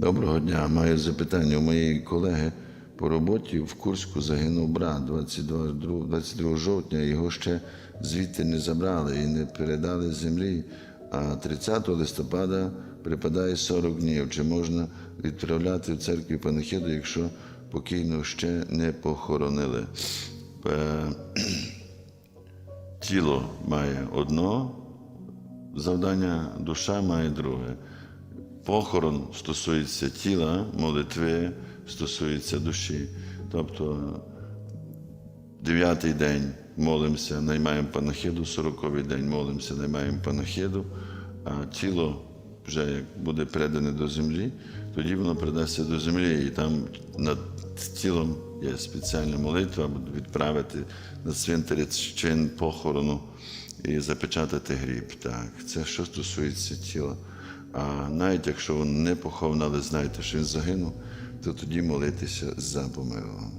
Доброго дня. Маю запитання у моєї колеги по роботі в Курську загинув брат 22, 22 жовтня. Його ще звідти не забрали і не передали землі. А 30 листопада припадає 40 днів. Чи можна відправляти в церкві панахиду, якщо покійного ще не похоронили? Е, Тіло має одно завдання, душа має друге. Похорон стосується тіла, молитви стосується душі. Тобто дев'ятий день молимося, наймаємо панахиду, сороковий день молимося, наймаємо панахиду, а тіло вже як буде передане до землі, тоді воно передасться до землі, і там над тілом є спеціальна молитва, відправити на цвинтарі чин похорону і запечатати гріб. Так, це що стосується тіла. А навіть якщо він не похований, але знаєте, що він загинув, то тоді молитися за померлого.